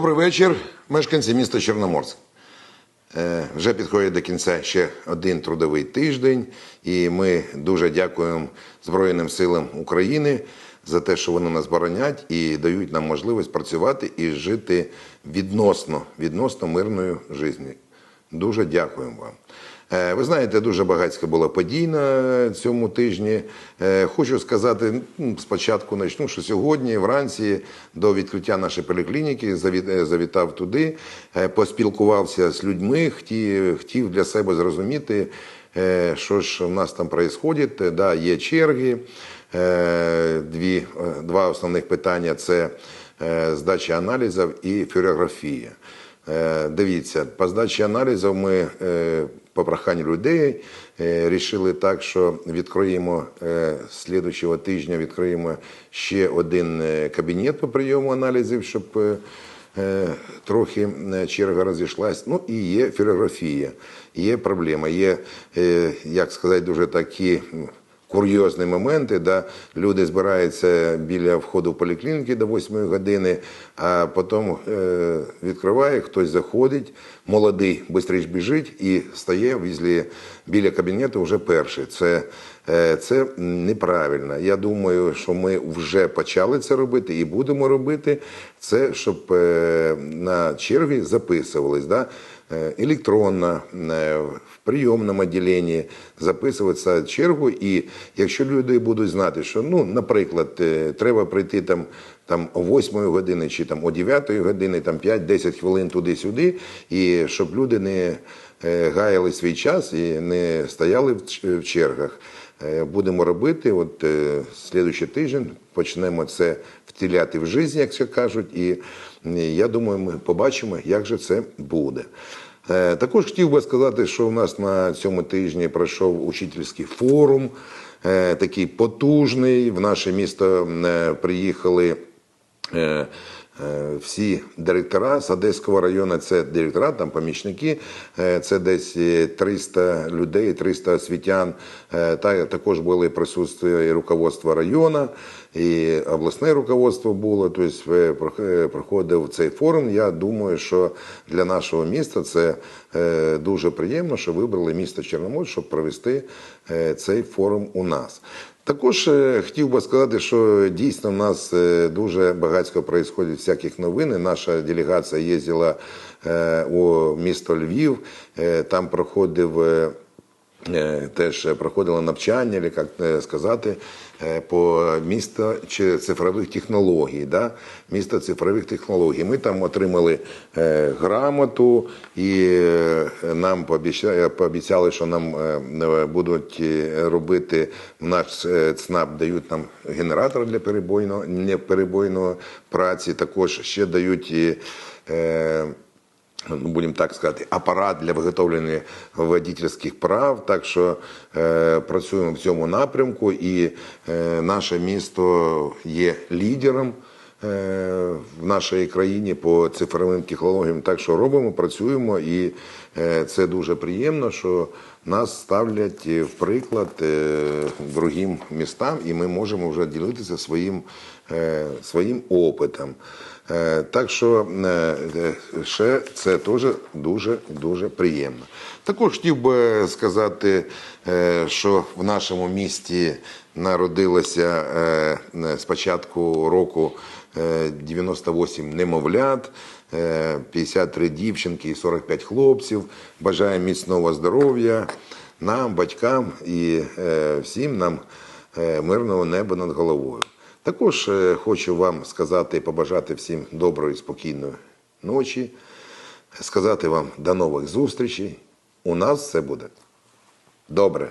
вечір, мешканці міста Чорноморськ. Е, Вже підходить до кінця ще один трудовий тиждень, і ми дуже дякуємо Збройним силам України за те, що вони нас боронять і дають нам можливість працювати і жити відносно, відносно мирною життю. Дуже дякуємо вам. Е, Ви знаєте, дуже багатько було подій на цьому тижні. Е, Хочу сказати, спочатку почну, що сьогодні вранці до відкриття нашої поліклініки е, завітав туди, поспілкувався з людьми, хотів, для себе зрозуміти, що ж у нас там відбувається. Да, є черги. Дві, два основних питання це здача аналізів і флюорографія. Е, Дивіться, по здачі аналізів ми е, по проханню людей е, рішили так, що відкриємо е, тижня відкриємо ще один кабінет по прийому аналізів, щоб трохи черга розійшлась. Ну і є флюорографія, є проблема, є, як сказати, дуже такі. Курйозні моменти, да, люди збираються біля входу поліклініки до 8 години, а потім е, відкриває, хтось заходить, молодий, швидше біжить і стає візлі, біля кабінету вже перший. Це, е, це неправильно. Я думаю, що ми вже почали це робити і будемо робити це, щоб е, на черги записувались. Да? Електронно е, в прийомному відділенні записуватися чергу. І якщо люди будуть знати, що, ну, наприклад, е, треба прийти там, там о 8 години чи там о 9 години, там 5-10 хвилин туди-сюди, і щоб люди не е, гаяли свій час і не стояли в чергах. Е, Будемо робити. От слідуючий тиждень почнемо це втіляти в життя, як кажуть, і я думаю, ми побачимо, як же це буде. Е, Також хотів би сказати, що у нас на цьому тижні пройшов учительський форум, е, такий потужний. В наше місто е, приїхали. Е, е, Всі директора з Одеського району, це директора, там помічники, е, це десь е, 300 людей, 300 освітян. Е, Та також були присутствие і руководство району, і обласне руководство було. Тобто е, прох- е, проходив цей форум. Я думаю, що для нашого міста це е, дуже приємно, що вибрали місто Чорноморськ, щоб провести е, цей форум у нас. Також е, хотів би сказати, що дійсно в нас е, дуже багатько відбувається всяких новин. Наша делегація їздила е, у місто Львів, е, там проходив. Е, Теж проходило навчання, як е, сказати, е, по місту чи цифрових технологій. Да? Місто цифрових технологій. Ми там отримали грамоту і нам пообіцяли, що нам будуть робити наш ЦНАП, дають нам генератор для перебойного, неперебойної праці. Також ще дають будемо так сказати, апарат для виготовлення водительських прав. Так що е, працюємо в цьому напрямку, і е, наше місто є лідером. е, В нашій країні по цифровим технологіям, так що робимо, працюємо, і е, це дуже приємно, що нас ставлять в приклад е, другим містам, і ми можемо вже ділитися своїм, е, своїм опитом. Е, Так що е, е, ще це теж дуже дуже приємно. Також хотів би сказати, е, що в нашому місті народилося е, е, з початку року е, 98 немовлят. Е, 53 дівчинки і 45 хлопців. Бажаємо міцного здоров'я нам, батькам і е, всім нам е, мирного неба над головою. Також е, хочу вам сказати і побажати всім доброї, спокійної ночі, сказати вам до нових зустрічей. У нас все буде добре.